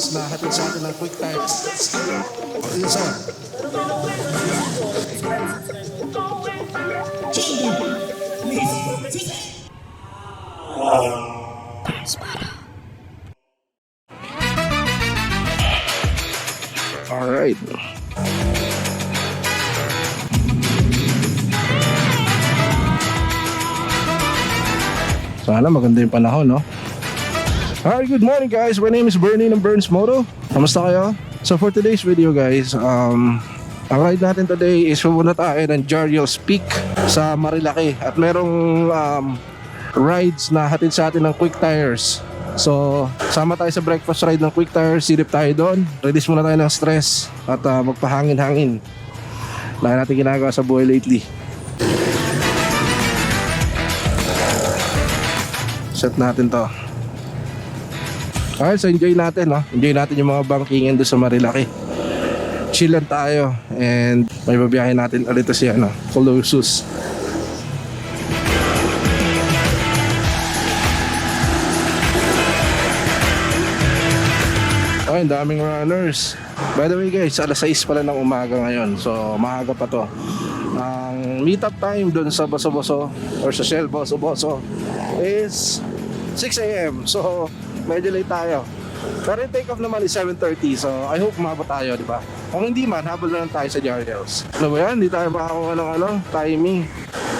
rides na hatid sa atin ng quick time. Yun sir. Alright. Sana maganda yung panahon, no? Alright, good morning guys. My name is Bernie ng Burns Moto. Kamusta kayo? So for today's video guys, um, ang ride natin today is pumunta tayo ng Jarios Peak sa Marilaki at merong um, rides na hatid sa atin ng Quick Tires. So, sama tayo sa breakfast ride ng Quick Tires, silip tayo doon. Release muna tayo ng stress at uh, magpahangin-hangin. Dahil natin ginagawa sa buhay lately. Set natin to. Alright, so enjoy natin, no? Enjoy natin yung mga bankingan doon sa Marilaki. Chill lang tayo and may babiyahin natin ulit si ano, Colossus. Ay, ang daming runners. By the way guys, alas 6 pala ng umaga ngayon. So, maaga pa to. Ang meetup time doon sa Boso-Boso or sa Shell Boso-Boso is 6 a.m. So, medyo late tayo. Pero yung take off naman is 7.30 so I hope umabot tayo, di ba? Kung hindi man, habol na lang tayo sa Jardels. Ano ba yan? Hindi tayo makakuha ng ano, timing.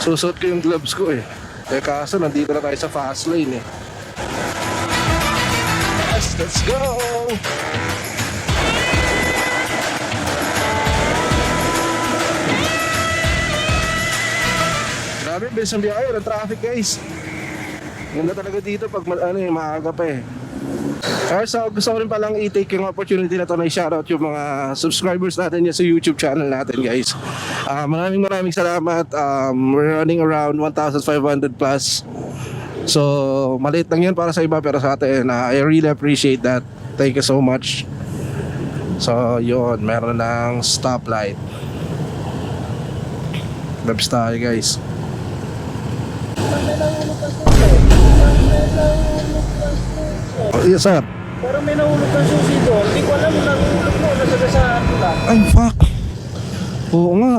Susot ko yung gloves ko eh. Eh kaso, nandito na tayo sa fast lane eh. Yes, let's go! Grabe, bilis ang biyahe. Walang traffic guys. Ganda talaga dito pag ano, eh, maaga pa eh. Kaya so, gusto ko rin palang i-take yung opportunity na to na i-shoutout yung mga subscribers natin sa YouTube channel natin guys. Ah, maraming maraming salamat. Um, we're running around 1,500 plus. So, maliit lang yun para sa iba pero sa atin, ah, I really appreciate that. Thank you so much. So, yun, meron ng stoplight. Labs tayo guys. Oh, yes sir. Parang may nahulog ng susi doon. Hindi ko alam, nahulog mo, nasagasaan ko lang. Ay, fuck. Oo nga.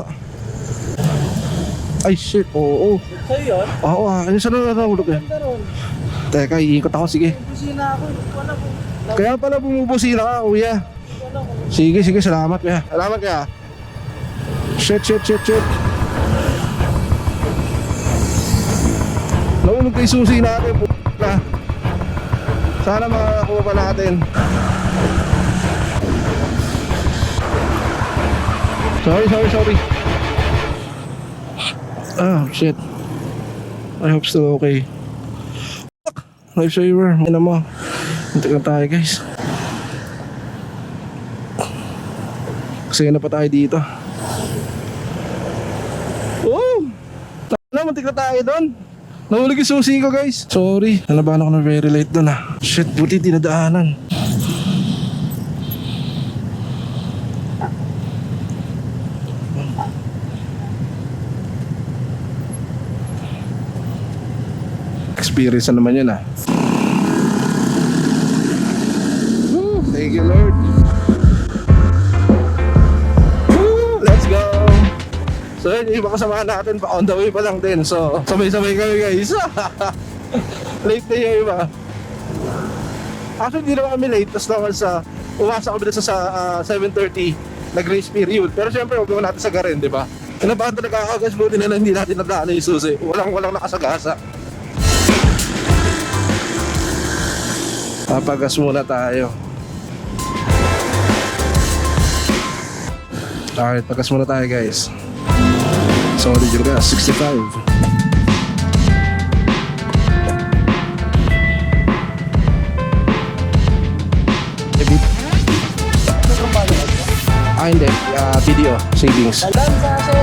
Ay, shit. Oo. Sa'yo yun? Oo, ah. Ano saan na nahulog ron. Teka, iikot ako. Sige. Kusina ako, hindi ko alam. Kaya pala bumubusina ka, kuya. Sige, sige. Salamat, kuya. Salamat, kuya. Shit, shit, shit, shit. Nahulog kay susi natin. p***a. Sana makakuha pa natin. Sorry, sorry, sorry. Ah, shit. I hope still okay. Lifesaver, ano mo. Hintik na tayo guys. Kasi na pa tayo dito. Oh! Tana, muntik na tayo doon. Nahulog yung susi ko guys. Sorry. Nalabahan ako na very late doon ah. Shit, buti dinadaanan. Experience na naman yun ah. Woo, Thank you Lord. So yun, iba kasama natin pa on the way pa lang din. So sabay-sabay kami guys. late na yung iba. Actually hindi naman kami late. Tapos naman sa, umasa kami dito sa ah, 7.30 na grace period. Pero syempre huwag naman natin sagarin, di ba? Kinabahan talaga ako guys, buti na lang hindi natin nadaanan yung susi. Walang walang nakasagasa. Papagas muna tayo. Alright, pagas muna tayo guys. Sorry juga, 65. Ebit. Ah, hindi. Ah, video. Savings. Madam, sa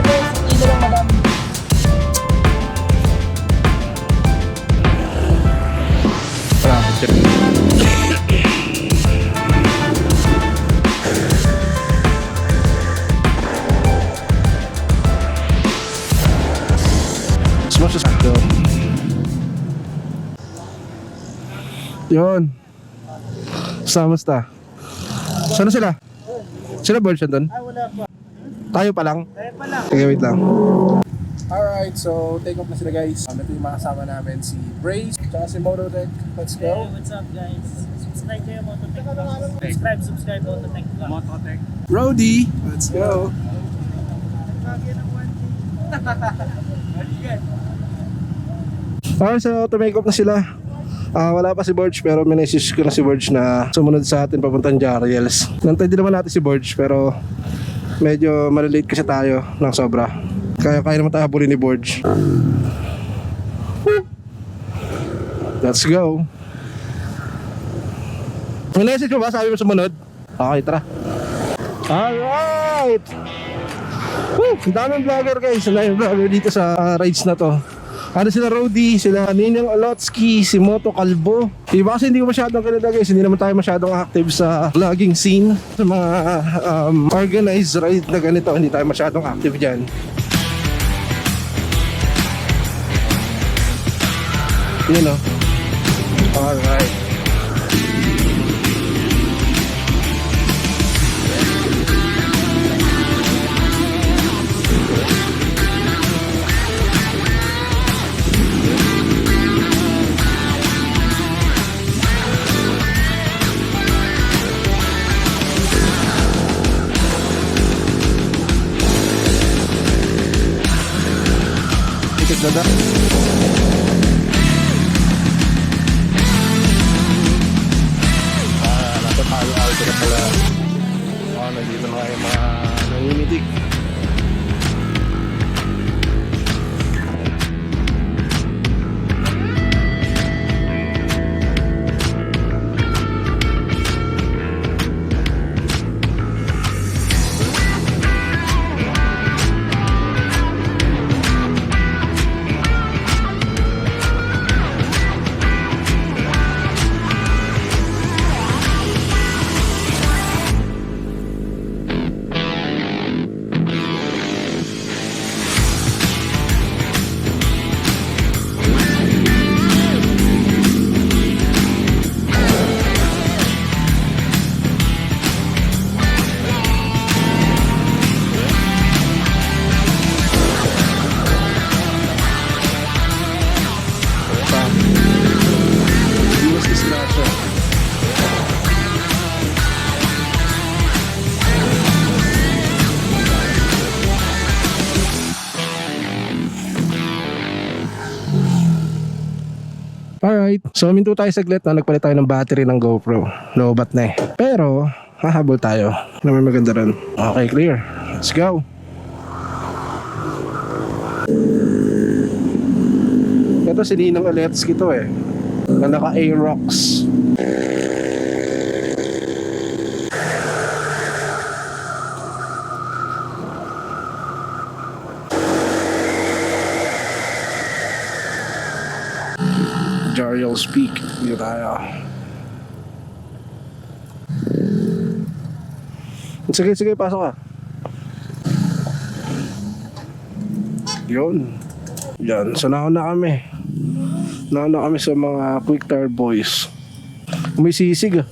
hindi lang madam. Wala, check. Yun. Basta, basta. Saan na sila? Sila Birds doon? Ah, wala pa. Tayo pa lang? Kaya pa lang. Sige, wait lang. Alright, so take off na sila guys. Um, ito yung mga kasama namin, si Brace, tsaka si Mototech. Let's Hey, go. what's up guys? Subscribe kayo Mototech. Subscribe, subscribe Mototech. Mototech. Brody, let's go. Alright, so to make up na sila. Ah, wala pa si Borge pero minessage ko na si Borge na sumunod sa atin papuntang Jariels. Nantay din naman natin si Borge pero medyo malilate kasi tayo ng sobra. Kaya kaya naman tayo habulin ni Borge. Let's go. Minessage mo ba? Sabi mo sumunod? Okay, tara. Alright! Woo! Daming vlogger guys. Daming vlogger dito sa rides na to. Ano sila Rody, sila Ninong Alotsky, si Moto Kalbo. Iba kasi hindi ko masyadong kilala guys. Hindi naman tayo masyadong active sa vlogging scene. Sa mga um, organized ride na ganito, hindi tayo masyadong active dyan. Yun o. Alright. Alright, so minto tayo saglit na nagpalit tayo ng battery ng GoPro. Lobat na eh. Pero, hahabol tayo. Na may maganda rin. Okay, clear. Let's go. Ito si Ninong Aletsky to eh. Na naka Jariel's Peak. Dito tayo. Sige, sige, pasok ka. Yun. Yan, so nauna kami. Nauna kami sa mga quick tire boys. May ah.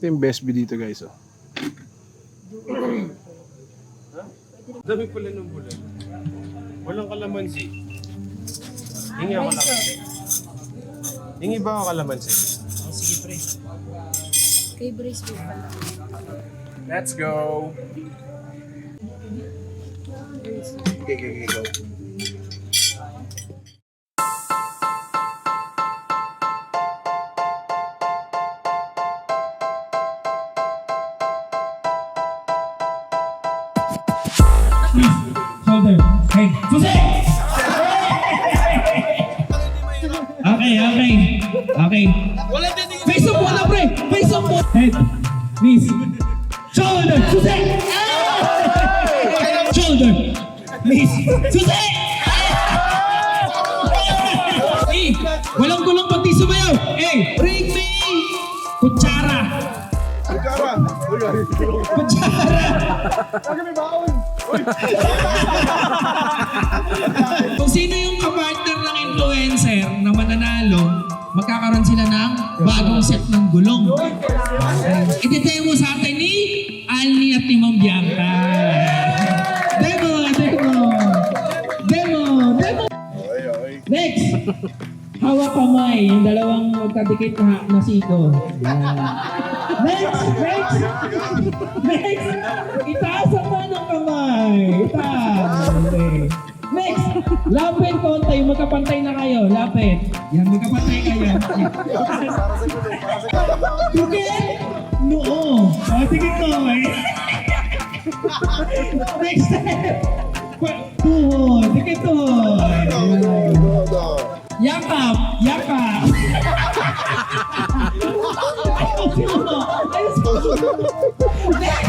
Ito yung best view dito guys oh. Dami pala ng bulan. Walang kalamansi. Hingi ako kalamansi. Hingi ba ako kalamansi? Oh, sige pre. Kay Brace po pala. Let's go. Okay, okay, okay, go. Okay, okay. Okay. Face up muna, pre! Face up muna! Head, knees, shoulder, susi! Shoulder, knees, susi! Eh, walang gulong pati sumayaw. Eh, bring me! Kutsara! Kutsara. Uy, Kung gulong. Iti-demo sa atin ni Alni at ni Ma'am Bianca. Demo, demo. Demo, demo. Next. Hawak kamay, yung dalawang magkadikit na, na siko. Next, next. Next. Itaas ang manong kamay. Itaas. Okay. Next. Lapit konti, magkapantay na kayo. Lapit. Yan, magkapantay kayo. Dikit. Noo. O, dikit kamay. Next step. Tuhod. Dikit tuhod. Yakap! Yakap! Ayusin mo! Ayusin mo!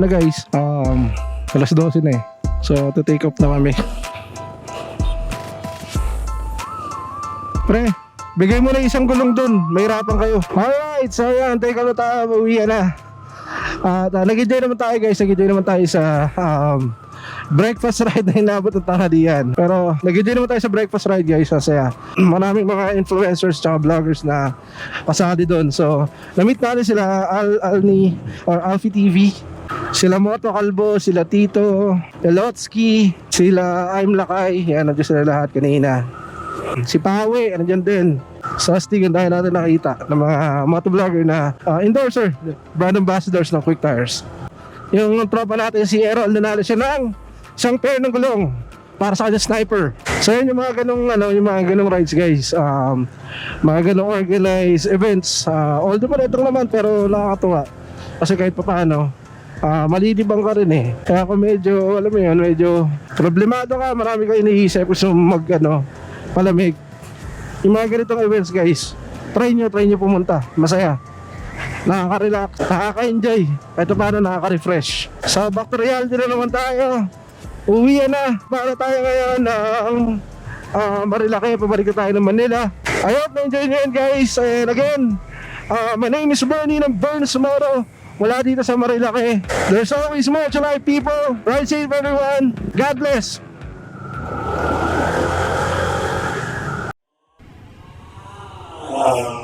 Na guys. Um, alas 12 na eh. So, to take off na kami. Pre, bigay mo na isang gulong dun. Mahirapan kayo. Alright. So, yan. Take off na tayo. Uwi na. At uh, nag-enjoy naman tayo guys. Nag-enjoy naman tayo sa um, breakfast ride na inabot ng tanghalian. Pero nag-enjoy naman tayo sa breakfast ride guys. Masaya. Maraming mga influencers tsaka vloggers na pasali doon. So, na-meet natin sila Al Alni or Alfie TV. Sila Moto Calvo, sila Tito, Elotsky, sila I'm Lakay. Yan, nandiyan sila lahat kanina. Si Pawe, nandiyan din. Sa Astig, ang dahil natin nakita ng mga motovlogger na uh, endorser, brand ambassadors ng Quick Tires. Yung tropa natin si Errol, nanalo siya ng isang pair ng gulong para sa kanya sniper. So yun yung mga ganong ano, yung mga ganong rides guys. Um, mga ganong organized events. Uh, although malitong naman pero nakakatuwa. Kasi kahit pa ah malilibang ka rin eh. Kaya kung medyo, alam mo yun, medyo problemado ka, marami ka iniisip gusto mag ano, palamig. Yung mga ganitong events guys, try nyo, try nyo pumunta. Masaya nakaka-relax, nakaka-enjoy, kahit pa paano nakaka-refresh. So back to reality na naman tayo. Uwi na, para tayo ngayon ng uh, Marilaki, pabalik na tayo ng Manila. I hope na-enjoy nyo yan guys. And again, uh, my name is Bernie ng Burns Moro mula dito sa Marilaki. There's always more to life, people. Ride safe, everyone. God bless. Wow.